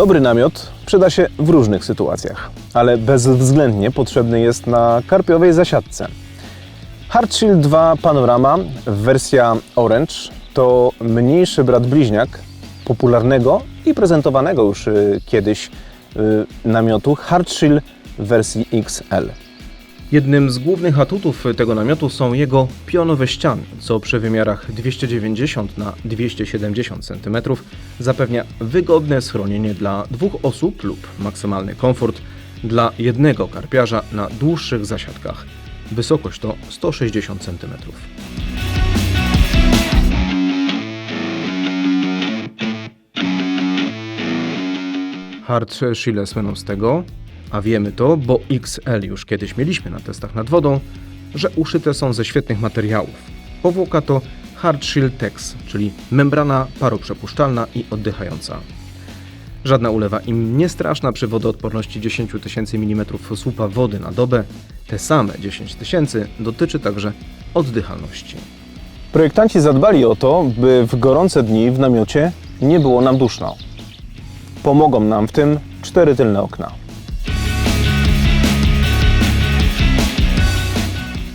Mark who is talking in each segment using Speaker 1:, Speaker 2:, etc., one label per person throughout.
Speaker 1: Dobry namiot przyda się w różnych sytuacjach, ale bezwzględnie potrzebny jest na karpiowej zasiadce. Hardshield 2 Panorama wersja Orange to mniejszy brat bliźniak popularnego i prezentowanego już y, kiedyś y, namiotu Hardshield wersji XL.
Speaker 2: Jednym z głównych atutów tego namiotu są jego pionowe ściany, co przy wymiarach 290 na 270 cm zapewnia wygodne schronienie dla dwóch osób lub maksymalny komfort dla jednego karpiarza na dłuższych zasiadkach. Wysokość to 160 cm. Hard Shille słyną z tego, a wiemy to, bo XL już kiedyś mieliśmy na testach nad wodą, że uszyte są ze świetnych materiałów. Powłoka to Hard Shield Tex, czyli membrana paroprzepuszczalna i oddychająca. Żadna ulewa im nie straszna przy wodoodporności 10 tysięcy mm słupa wody na dobę. Te same 10 tysięcy dotyczy także oddychalności.
Speaker 1: Projektanci zadbali o to, by w gorące dni w namiocie nie było nam duszno. Pomogą nam w tym cztery tylne okna.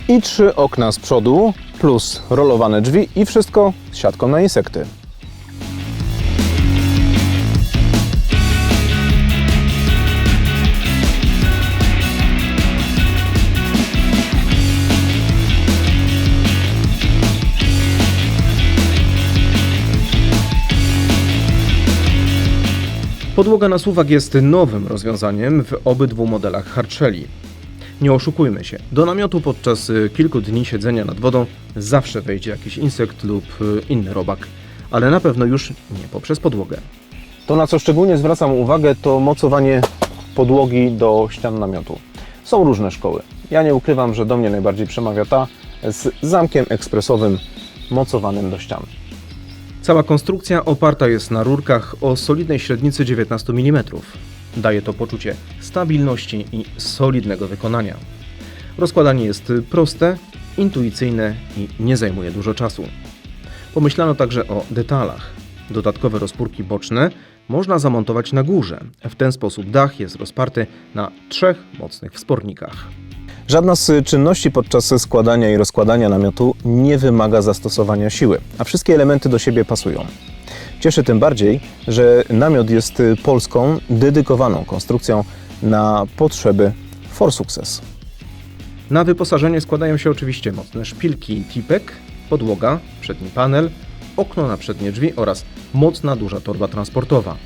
Speaker 1: I trzy okna z przodu, plus rolowane drzwi i wszystko z siatką na insekty.
Speaker 2: Podłoga na suwak jest nowym rozwiązaniem w obydwu modelach Harchelli. Nie oszukujmy się, do namiotu podczas y, kilku dni siedzenia nad wodą zawsze wejdzie jakiś insekt lub y, inny robak, ale na pewno już nie poprzez podłogę.
Speaker 1: To, na co szczególnie zwracam uwagę, to mocowanie podłogi do ścian namiotu. Są różne szkoły. Ja nie ukrywam, że do mnie najbardziej przemawia ta z zamkiem ekspresowym mocowanym do ścian.
Speaker 2: Cała konstrukcja oparta jest na rurkach o solidnej średnicy 19 mm. Daje to poczucie stabilności i solidnego wykonania. Rozkładanie jest proste, intuicyjne i nie zajmuje dużo czasu. Pomyślano także o detalach. Dodatkowe rozpórki boczne można zamontować na górze. W ten sposób dach jest rozparty na trzech mocnych wspornikach.
Speaker 1: Żadna z czynności podczas składania i rozkładania namiotu nie wymaga zastosowania siły, a wszystkie elementy do siebie pasują. Cieszy tym bardziej, że namiot jest polską, dedykowaną konstrukcją na potrzeby For Success.
Speaker 2: Na wyposażenie składają się oczywiście mocne szpilki tipek, podłoga, przedni panel, okno na przednie drzwi oraz mocna duża torba transportowa.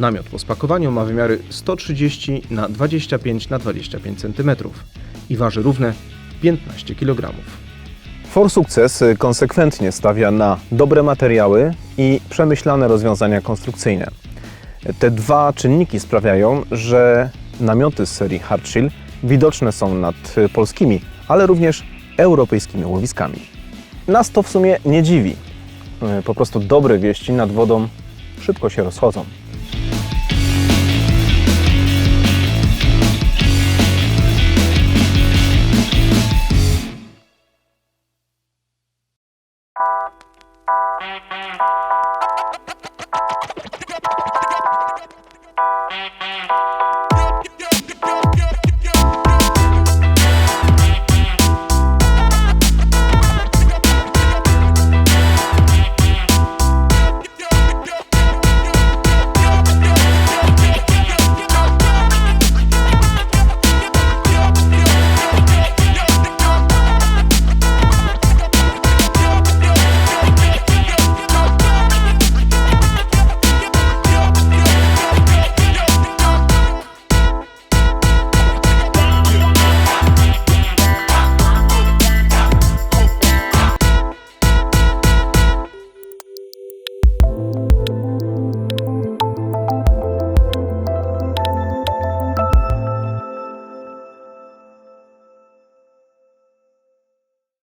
Speaker 2: Namiot po spakowaniu ma wymiary 130 na 25 na 25 cm i waży równe 15 kg.
Speaker 1: For Success konsekwentnie stawia na dobre materiały i przemyślane rozwiązania konstrukcyjne. Te dwa czynniki sprawiają, że namioty z serii Hardshield widoczne są nad polskimi, ale również europejskimi łowiskami. Nas to w sumie nie dziwi. Po prostu dobre wieści nad wodą szybko się rozchodzą.